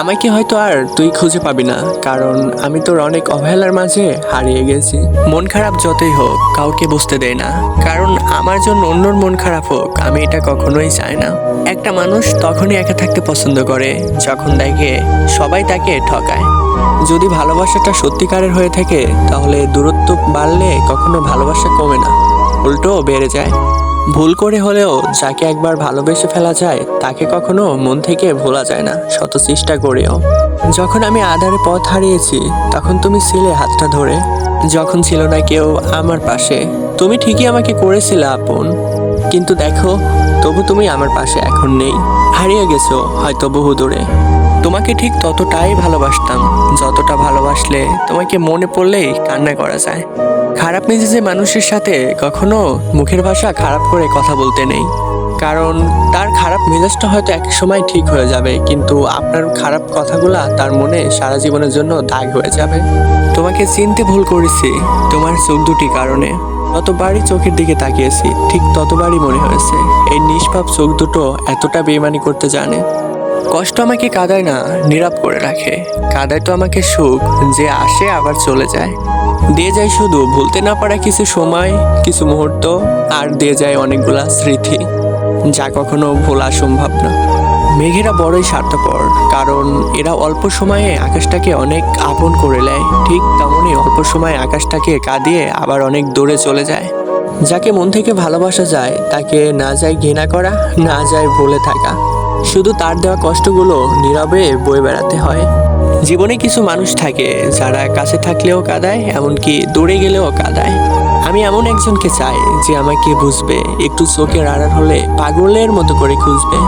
আমাকে হয়তো আর তুই খুঁজে পাবি না, কারণ আমি তোর অনেক অবহেলার মাঝে হারিয়ে গেছি। মন খারাপ যতই হোক, কাউকে বুঝতে দেয় না। কারণ আমার জন্য অন্যর মন খারাপ হোক, আমি এটা কখনোই চাই না। একটা মানুষ তখনই একা থাকতে পছন্দ করে, যখন দেখে সবাই তাকে ঠকায়। যদি ভালোবাসাটা সত্যিকারের হয়ে থাকে, তাহলে দূরত্ব বাড়লে কখনো ভালোবাসা কমে না। উল্টো বেড়ে যায়। ভুল করে হলেও যাকে একবার ভালোবেসে ফেলা যায়, তাকে কখনো মন থেকে ভোলা যায় না, শত চেষ্টা করেও। যখন আমি আধারে পথ হারিয়েছি, তখন তুমি ছিলে হাতটা ধরে। যখন ছিল না কেউ আমার পাশে, তুমি ঠিকই আমাকে করেছিলে আপন। কিন্তু দেখো, তবু তুমি আমার পাশে এখন নেই। হারিয়ে গেছো হয়তো বহু দূরে। তোমাকে ঠিক ততটাই ভালোবাসতাম, যতটা ভালোবাসলে তোমাকে মনে পড়লেই কান্না করা যায়। খারাপ মেজাজে মানুষের সাথে কখনো মুখের ভাষা খারাপ করে কথা বলতে নেই। কারণ তার খারাপ মেজাজটা হয়তো এক সময় ঠিক হয়ে যাবে, কিন্তু আপনার খারাপ কথাগুলা তার মনে সারা জীবনের জন্য দাগ হয়ে যাবে। তোমাকে চিনতে ভুল করেছি তোমার চোখ দুটি কারণে। যতবারই চোখের দিকে তাকিয়েছি, ঠিক ততবারই মনে হয়েছে, এই নিষ্পাপ চোখ দুটো এতটা বেমানি করতে জানে। কষ্ট আমাকে কাদায় না নীরব করে রাখে। কাদায় তো আমাকে সুখ, যে আসে আবার চলে যায়। দিয়ে যায় শুধু ভুলতে না পারা কিছু সময়, কিছু মুহূর্ত, আর দিয়ে যায় অনেকগুলা স্মৃতি, যা কখনো ভোলা সম্ভব না। মেঘেরা বড়ই স্বার্থপর, কারণ এরা অল্প সময়ে আকাশটাকে অনেক আপন করে নেয়। ঠিক তেমনই অল্প সময়ে আকাশটাকে কাঁদিয়ে আবার অনেক দূরে চলে যায়। যাকে মন থেকে ভালোবাসা যায়, তাকে না যায় ঘৃণা করা, না যায় ভুলে থাকা। শুধু তার দেওয়া কষ্টগুলো নীরবে বয়ে বেড়াতে হয়। জীবনে কিছু মানুষ থাকে যারা কাছে থাকলেও কাঁদায়, এমনকি দূরে গেলেও কাঁদায়। আমি এমন একজনকে চাই যে আমাকে বুঝবে, একটু চোখের আড়াল হলে পাগলের মতো করে খুঁজবে।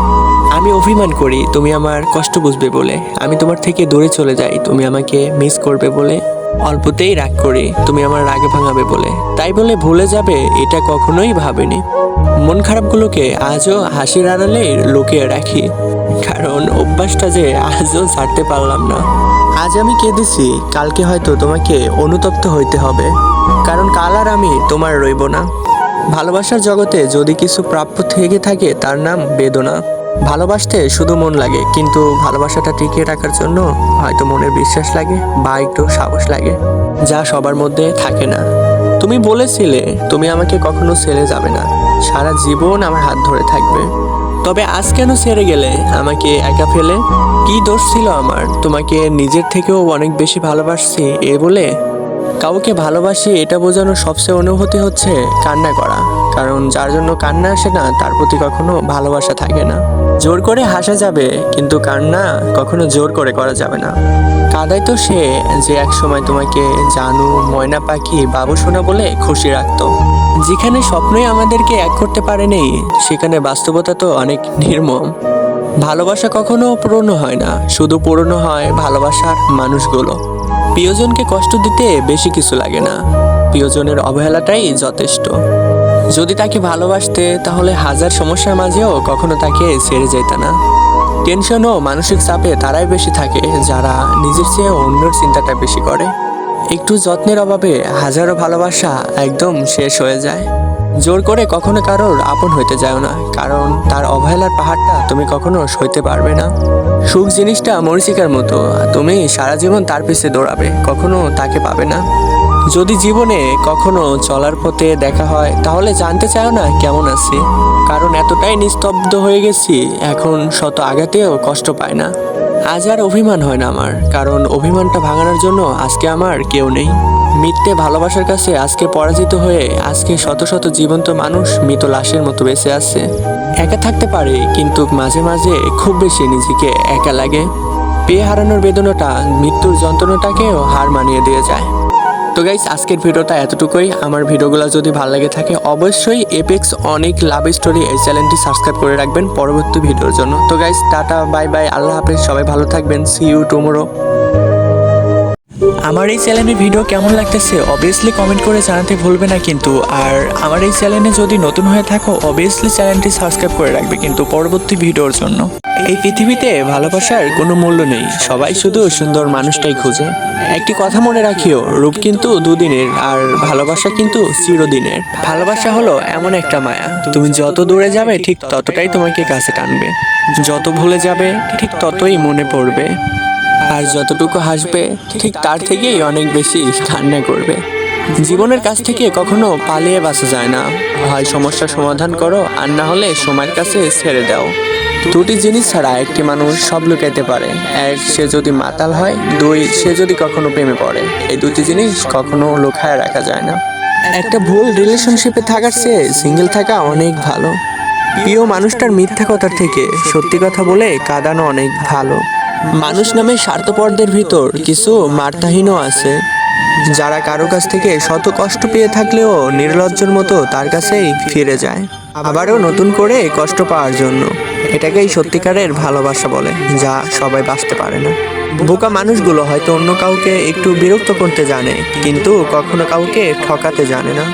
আমি অভিমান করি, তুমি আমার কষ্ট বুঝবে বলে। আমি তোমার থেকে দূরে চলে যাই, তুমি আমাকে মিস করবে বলে। অল্পতেই রাগ করি, তুমি আমার রাগে ভাঙাবে বলে। তাই বলে ভুলে যাবে, এটা কখনোই ভাবিনি। মন খারাপগুলোকে আজও হাসির আড়ালে লুকিয়ে রাখি। কারণ অভ্যাসটা যে আজও ছাড়তে পারলাম না। আজ আমি কেঁদেছি, কালকে হয়তো তোমাকে অনুতপ্ত হইতে হবে। কারণ কাল আর আমি তোমার রইব না। ভালোবাসার জগতে যদি কিছু প্রাপ্য থেকে থাকে, তার নাম বেদনা। ভালোবাসতে শুধু মন লাগে, কিন্তু ভালোবাসাটা টিকিয়ে রাখার জন্য হয়তো মনের বিশ্বাস লাগে, বা একটু সাহস লাগে। যা সবার মধ্যে থাকে না। তুমি বলেছিলে, তুমি আমাকে কখনো ছেড়ে যাবে না। সারা জীবন আমার হাত ধরে থাকবে। তবে আজ কেন ছেড়ে গেলে? আমাকে একা ফেলে? কি দোষ ছিল আমার? তোমাকে নিজের থেকেও অনেক বেশি ভালোবাসছি, এ বলে? কাউকে ভালোবাসি, এটা বোঝানোর সবচেয়ে অনুভূতি হচ্ছে কান্না করা। কারণ যার জন্য কান্না আসে না, তার প্রতি কখনো ভালোবাসা থাকে না। জোর করে হাসা যাবে, কিন্তু কান্না কখনো জোর করে করা যাবে না। কাদাই তো সে যে এক সময় তোমাকে জানু, ময়না পাখি বাবু সোনা বলে খুশি রাখতো। যেখানে স্বপ্নই আমাদেরকে এক করতে পারেনি, সেখানে বাস্তবতা তো অনেক নির্মম। ভালোবাসা কখনো পুরনো হয় না, শুধু পুরনো হয় ভালোবাসার মানুষগুলো। প্রিয়জনকে কষ্ট দিতে বেশি কিছু লাগে না, প্রিয়জনের অবহেলাটাই যথেষ্ট। যদি তাকে ভালোবাসতে, তাহলে হাজার সমস্যার মাঝেও কখনো তাকে ছেড়ে যেত না। টেনশন ও মানসিক চাপে তারাই বেশি থাকে, যারা নিজের চেয়ে অন্যর চিন্তাটা বেশি করে। একটু যত্নের অভাবে হাজারো ভালোবাসা একদম শেষ হয়ে যায়। জোর করে কখনো কারোর আপন হইতে যায় না, কারণ তার অবহেলার পাহাড়টা তুমি কখনো সইতে পারবে না। সুখ জিনিসটা মরিচিকার মতো, তুমি সারা জীবন তার পিছে দৌড়াবে, কখনো তাকে পাবে না। যদি জীবনে কখনো চলার পথে দেখা হয়, তাহলে জানতে চাও না কেমন আছি। কারণ এতটাই নিস্তব্ধ হয়ে গেছি, এখন শত আঘাতেও কষ্ট পায় না। আজ আর অভিমান হয় না আমার, কারণ অভিমানটা ভাঙানোর জন্য আজকে আমার কেউ নেই। মিথ্যে ভালোবাসার কাছে আজকে পরাজিত হয়ে আজকে শত শত জীবন্ত মানুষ মৃত লাশের মতো বেঁচে আছে। একা থাকতে পারে, কিন্তু মাঝে মাঝে খুব বেশি নিজেকে একা লাগে। পেয়ে হারানোর বেদনাটা, মৃত্যুর যন্ত্রণাটাকেও হার মানিয়ে দিয়ে যায়। তো গাইস আজকের ভিডিওটা এতটুকুই। আমার ভিডিওগুলো যদি ভালো লাগে থাকে, অবশ্যই এপেক্স অনেক লাভ স্টোরি এই চ্যানেলটি সাবস্ক্রাইব করে রাখবেন পরবর্তী ভিডিওর জন্য। তো গাইস টাটা বাই বাই আল্লাহ হাফেজ, সবাই ভালো থাকবেন। সি ইউ টুমোরো আমার এই চ্যানেলের ভিডিও কেমন লাগতেছে অবভিয়াসলি কমেন্ট করে জানাতে ভুলবে না কিন্তু। আর আমার এই চ্যানেলে যদি নতুন হয়ে থাকো অবভিয়াসলি চ্যানেলটি সাবস্ক্রাইব করে রাখবে কিন্তু পরবর্তী ভিডিওর জন্য। এই পৃথিবীতে ভালোবাসার কোনো মূল্য নেই, সবাই শুধু সুন্দর মানুষটাই খুঁজে। একটি কথা মনে রাখিও, রূপ কিন্তু দুদিনের, আর ভালোবাসা কিন্তু চিরদিনের। ভালোবাসা হলো এমন একটা মায়া, তুমি যত দূরে যাবে, ঠিক ততটাই তোমাকে কাছে টানবে। যত ভুলে যাবে, ঠিক ততই মনে পড়বে। আর যতটুকু হাসবে, ঠিক তার থেকেই অনেক বেশি কান্না করবে। জীবনের কাছ থেকে কখনো পালিয়ে বাঁচা যায় না। হয় সমস্যার সমাধান করো, আর না হলে সময়ের কাছে ছেড়ে দাও। দুটি জিনিস ছাড়া একটি মানুষ সব লুকাইতে পারে। এক, সে যদি মাতাল হয়। দুই, সে যদি কখনো প্রেমে পড়ে। এই দুটি জিনিস কখনো লুকায় রাখা যায় না। একটা ভুল রিলেশনশিপে থাকার চেয়ে সিঙ্গেল থাকা অনেক ভালো। প্রিয় মানুষটার মিথ্যা কথার থেকে সত্যি কথা বলে কাঁদানো অনেক ভালো। মানুষ নামে স্বার্থপরদের ভিতর কিছু মার্তাহীনও আছে। যারা কারও কাছ থেকে শত কষ্ট পেয়ে থাকলেও নির্লজ্জর মতো তার কাছেই ফিরে যায়। আবারও নতুন করে কষ্ট পাওয়ার জন্য। এটাকেই সত্যিকারের ভালোবাসা বলে, যা সবাই বাঁচতে পারে না। বোকা মানুষগুলো হয়তো অন্য কাউকে একটু বিরক্ত করতে জানে, কিন্তু কখনো কাউকে ঠকাতে জানে না।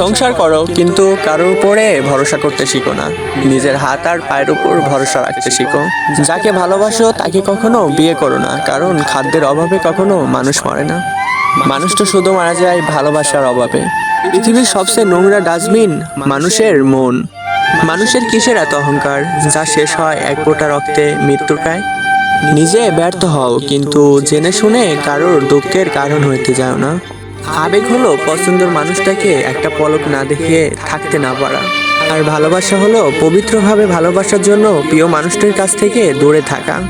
সংসার করো, কিন্তু কারোর উপরে ভরসা করতে শিখো না। নিজের হাত আর পায়ের উপর ভরসা রাখতে শিখো। যাকে ভালোবাসো, তাকে কখনো বিয়ে করো না, কারণ খাদ্যের অভাবে কখনো মানুষ মরে না। মানুষ তো শুধু মারা যায় ভালোবাসার অভাবে। পৃথিবীর সবচেয়ে নোংরা ডাস্টবিন মানুষের মন। মানুষের কিসের এত অহংকার, যা শেষ হয় এক ফোঁটা রক্তে মৃত্যুর প্রায় নিজে ব্যর্থ হও, কিন্তু জেনে শুনে কারোর দুঃখের কারণ হইতে যাও না। আবেগ হলো পছন্দের মানুষটাকে একটা পলক না দেখিয়ে থাকতে না পারা। আর ভালোবাসা হলো পবিত্রভাবে ভালোবাসার জন্য প্রিয় মানুষটির কাছ থেকে দূরে থাকা।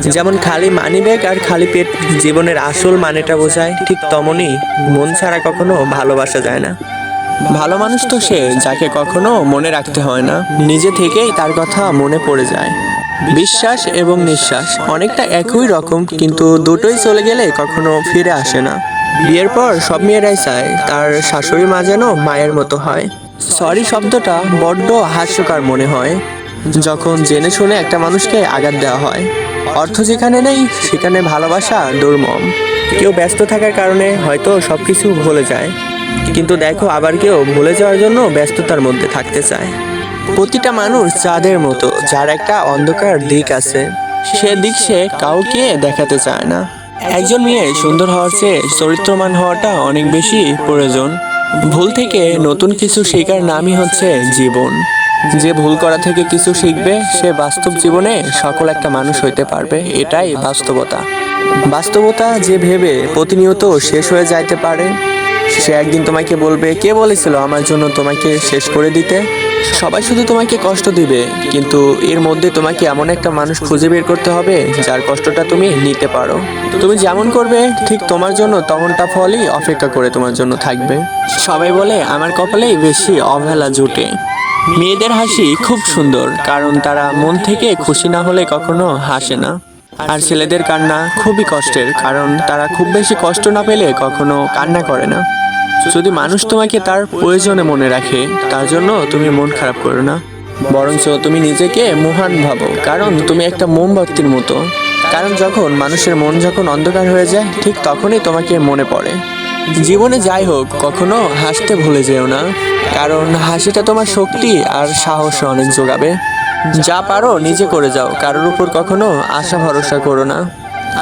যেমন খালি মানি ব্যাগ আর খালি পেট জীবনের আসল মানেটা বোঝায়, ঠিক তেমনই মন ছাড়া কখনো ভালোবাসা যায় না। ভালো মানুষ তো সে যাকে কখনো মনে রাখতে হয় না, নিজে থেকেই তার কথা মনে পড়ে যায়। বিশ্বাস এবং নিঃশ্বাস অনেকটা একই রকম, কিন্তু দুটোই চলে গেলে কখনো ফিরে আসে না। বিয়ের পর সব মেয়েরাই চায়, তার শাশুড়ি মা যেন মায়ের মতো হয়। সরি শব্দটা বড্ড হাস্যকর মনে হয়, যখন জেনে শুনে একটা মানুষকে আঘাত দেওয়া হয়। অর্থ যেখানে নেই, সেখানে ভালোবাসা দুর্মম। কেউ ব্যস্ত থাকার কারণে হয়তো সব কিছু ভুলে যায়, কিন্তু দেখো আবার কেউ ভুলে যাওয়ার জন্য ব্যস্ততার মধ্যে থাকতে চায়। প্রতিটা মানুষ চাঁদের মতো, যার একটা অন্ধকার দিক আছে, সে দিক সে কাউকে দেখাতে চায় না। একজন মেয়ে সুন্দর হওয়ার চেয়ে চরিত্রমান হওয়াটা অনেক বেশি প্রয়োজন। ভুল থেকে নতুন কিছু শেখার নামই হচ্ছে জীবন। যে ভুল করা থেকে কিছু শিখবে, সে বাস্তব জীবনে সকল একটা মানুষ হইতে পারবে, এটাই বাস্তবতা। বাস্তবতা যে ভেবে প্রতিনিয়ত শেষ হয়ে যাইতে পারে সে একদিন তোমাকে বলবে, কে বলেছিল আমার জন্য তোমাকে শেষ করে দিতে? সবাই শুধু তোমাকে কষ্ট দিবে, কিন্তু এর মধ্যে তোমাকে এমন একটা মানুষ খুঁজে বের করতে হবে, যার কষ্টটা তুমি নিতে পারো। তুমি যেমন করবে, ঠিক তোমার জন্য তেমনটা ফলই অপেক্ষা করে তোমার জন্য থাকবে। সবাই বলে, আমার কপালেই বেশি অবহেলা জুটে। মেয়েদের হাসি খুব সুন্দর, কারণ তারা মন থেকে খুশি না হলে কখনো হাসে না। আর ছেলেদের কান্না খুবই কষ্টের, কারণ তারা খুব বেশি কষ্ট না পেলে কখনো কান্না করে না। যদি মানুষ তোমাকে তার প্রয়োজনে মনে রাখে, তার জন্য তুমি মন খারাপ করো না। বরঞ্চ তুমি নিজেকে মহান ভাবো, কারণ তুমি একটা মোমবাতির মতো। কারণ যখন মানুষের মন যখন অন্ধকার হয়ে যায়, ঠিক তখনই তোমাকে মনে পড়ে। জীবনে যাই হোক, কখনো হাসতে ভুলে যেও না, কারণ হাসিটা তোমার শক্তি আর সাহস অনেক যোগাবে। যা পারো নিজে করে যাও, কারোর উপর কখনো আশা ভরসা করো না।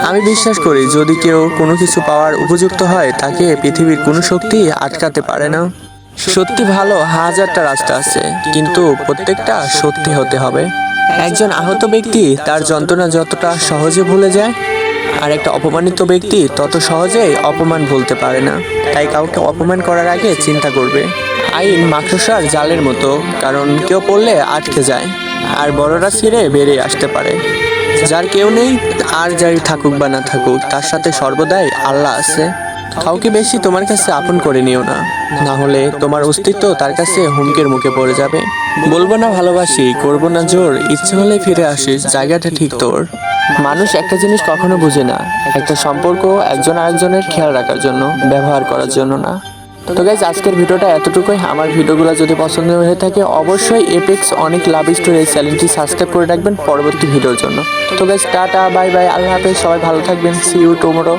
আমি বিশ্বাস করি, যদি কেউ কোনো কিছু পাওয়ার উপযুক্ত হয়, তাকে পৃথিবীর কোনো শক্তি আটকাতে পারে না। সত্যি ভালো হাজারটা রাস্তা আছে, কিন্তু প্রত্যেকটা সত্যি হতে হবে। একজন আহত ব্যক্তি, তার যন্ত্রণা যতটা সহজে ভুলে যায়, আর একটা অপমানিত ব্যক্তি তত সহজেই অপমান ভুলতে পারে না। তাই কাউকে অপমান করার আগে চিন্তা করবে। আইন মাকড়সার জালের মতো, কারণ কেউ পড়লে আটকে যায়। আর বড়রা ছিঁড়ে বেরিয়ে আসতে পারে। যার কেউ নেই, আর যাই থাকুক বা না থাকুক, তার সাথে সর্বদাই আল্লাহ আছে। কাউকে বেশি তোমার কাছে আপন করে নিও না। না হলে তোমার অস্তিত্ব তার কাছে হুমকির মুখে পড়ে যাবে। বলব না ভালোবাসি, করব না জোর, ইচ্ছে হলে ফিরে আসিস, জায়গাটা ঠিক তোর। মানুষ একটা জিনিস কখনো বুঝে না, একটা সম্পর্ক একজন আরেকজনের খেয়াল রাখার জন্য, ব্যবহার করার জন্য না। তো গাইজ আজকের ভিডিওটা এতটুকুই। আমার ভিডিওগুলো যদি পছন্দ হয়ে থাকে, অবশ্যই এপেক্স অনেক লাভ স্টোরি এই চ্যানেলটি সাবস্ক্রাইব করে রাখবেন পরবর্তী ভিডিওর জন্য। তো গাইজ টাটা বাই বাই আল্লাহ হাফেজ, সবাই ভালো থাকবেন। C you tomorrow